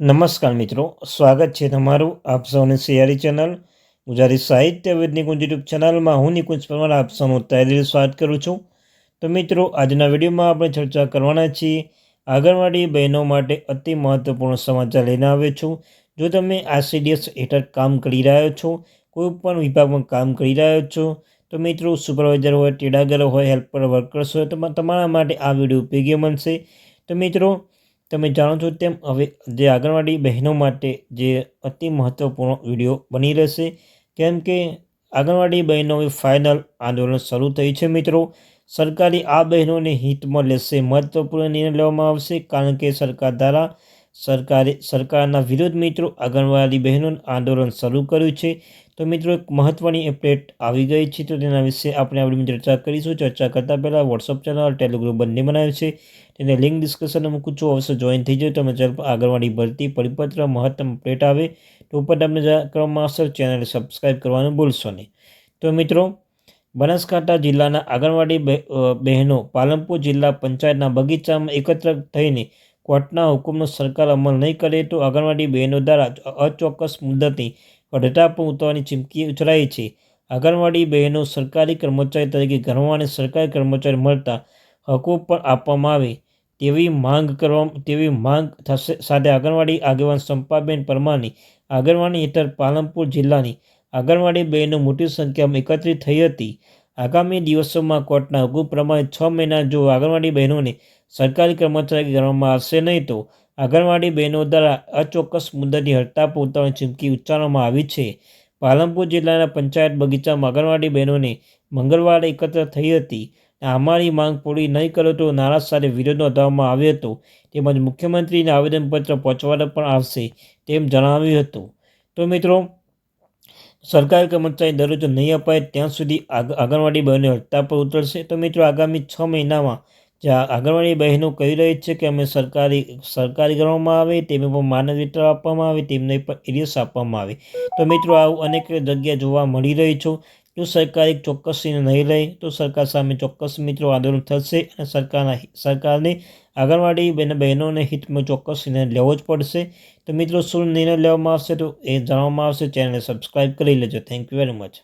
નમસ્કાર મિત્રો, સ્વાગત છે તમારું આપ સૌની સિયારી ચેનલ ગુજરાતી સાહિત્ય વિદ નિકુંજ યુટ્યુબ ચેનલમાં. હું નિકુંજ પરમાર, આપ સૌનું તહેદીલ સ્વાગત કરું છું. તો મિત્રો, આજના વિડીયોમાં આપણે ચર્ચા કરવાના છીએ આંગણવાડી બહેનો માટે અતિ મહત્વપૂર્ણ સમાચાર લઈને આવ્યો છું. જો તમે આ સીડીએસ હેઠળ કામ કરી રહ્યો છો, કોઈ પણ વિભાગમાં કામ કરી રહ્યો છો, તો મિત્રો, સુપરવાઇઝર હોય, ટેડાગર હોય, હેલ્પર વર્કર્સ હોય તો તમારા માટે આ વીડિયો ઉપયોગી બનશે. તો મિત્રો તમે જાણો છો તેમ હવે જે આંગણવાડી બહેનો માટે જે અતિ મહત્ત્વપૂર્ણ વીડિયો બની રહેશે, કેમ કે આંગણવાડી બહેનો ફાઇનલ આંદોલન શરૂ થઈ છે મિત્રો. સરકારી આ બહેનોને હિતમાં લેશે મહત્ત્વપૂર્ણ નિર્ણય લેવામાં આવશે, કારણ કે સરકાર દ્વારા સરકારે, સરકારના વિરોધ મિત્રો આંગણવાડી બહેનોનું આંદોલન શરૂ કર્યું છે. તો મિત્રો, એક મહત્ત્વની અપડેટ આવી ગઈ છે. તો તેના વિશે આપણે આપણી ચર્ચા કરીશું. ચર્ચા કરતાં પહેલાં વોટ્સઅપ ચેનલ ટેલિગ્રુપ બંને બનાવ્યું છે. તેને લિંક ડિસ્કશનમાં મૂકું છું. અવશ્ય જોઈન થઈ જાય તમે ચાલ આગળવાળી ભરતી, પરિપત્ર, મહત્તમ અપડેટ આવે, તો ઉપર તમને કરવામાં આવશે ચેનલ સબસ્ક્રાઈબ કરવાનું ભૂલશો નહીં. તો મિત્રો, બનાસકાંઠા જિલ્લાના આંગણવાડી બહેનો પાલનપુર જિલ્લા પંચાયતના બગીચામાં એકત્ર થઈને કોર્ટના હુકમનો સરકાર અમલ નહીં કરે, તો આંગણવાડી બહેનો દ્વારા અચોક્કસ મુદ્દતની અઢટા પણ ઉતરવાની ચીમકી ઉછરાઈ છે. આંગણવાડી બહેનો સરકારી કર્મચારી તરીકે ગણવાને સરકારી કર્મચારી મળતા હકો પણ આપવામાં આવે તેવી માંગ કરવા તેવી માંગ થશે. સાથે આંગણવાડી આગેવાન સંપાબેન પરમારની આંગણવાડી હેઠળ પાલનપુર જિલ્લાની આંગણવાડી બહેનો મોટી સંખ્યામાં એકત્રિત થઈ હતી. આગામી દિવસોમાં કોર્ટના હુકમ પ્રમાણે છ મહિના જો આંગણવાડી બહેનોને સરકારી કર્મચારી ગણવામાં આવશે નહીં તો આંગણવાડી બહેનો દ્વારા અચોક્કસ મુદ્દાની હડતાળ ઉતારવાની ચીમકી ઉચ્ચારવામાં આવી છે. પાલનપુર જિલ્લાના પંચાયત બગીચામાં આંગણવાડી બહેનોને મંગળવારે એકત્ર થઈ હતી. અમારી માંગ પૂરી નહીં કરો તો નારાજ સાથે વિરોધ નોંધવામાં આવ્યો હતો. તેમજ મુખ્યમંત્રીને આવેદનપત્ર પહોંચવાનું પણ આવશે તેમ જણાવ્યું હતું. તો મિત્રો, સરકારી કર્મચારી દરજ્જો નહીં અપાય ત્યાં સુધી આંગણવાડી બહેનો હડતાળ પર ઉતરશે. તો મિત્રો, આગામી છ મહિનામાં જે આંગણવાડી બહેનો કહી રહી છે કે અમે સરકારી સરકારી કરવામાં આવે, તેમને પણ માનવ આપવામાં આવે, તેમને પણ એરિયસ આપવામાં આવે. તો મિત્રો, આવું અનેક જગ્યા જોવા મળી રહી છું. જો સરકાર એક ચોક્કસીને નહીં લે તો સરકાર સામે ચોક્કસ મિત્રો આંદોલન થશે અને સરકારના સરકારને આંગણવાડી બેન, બહેનોને હિતમાં ચોક્કસ નિર્ણય લેવો જ પડશે. તો મિત્રો, શું નિર્ણય લેવામાં આવશે તો એ જાણવામાં આવશે. ચેનલને સબસ્ક્રાઈબ કરી લેજો. Thank you very much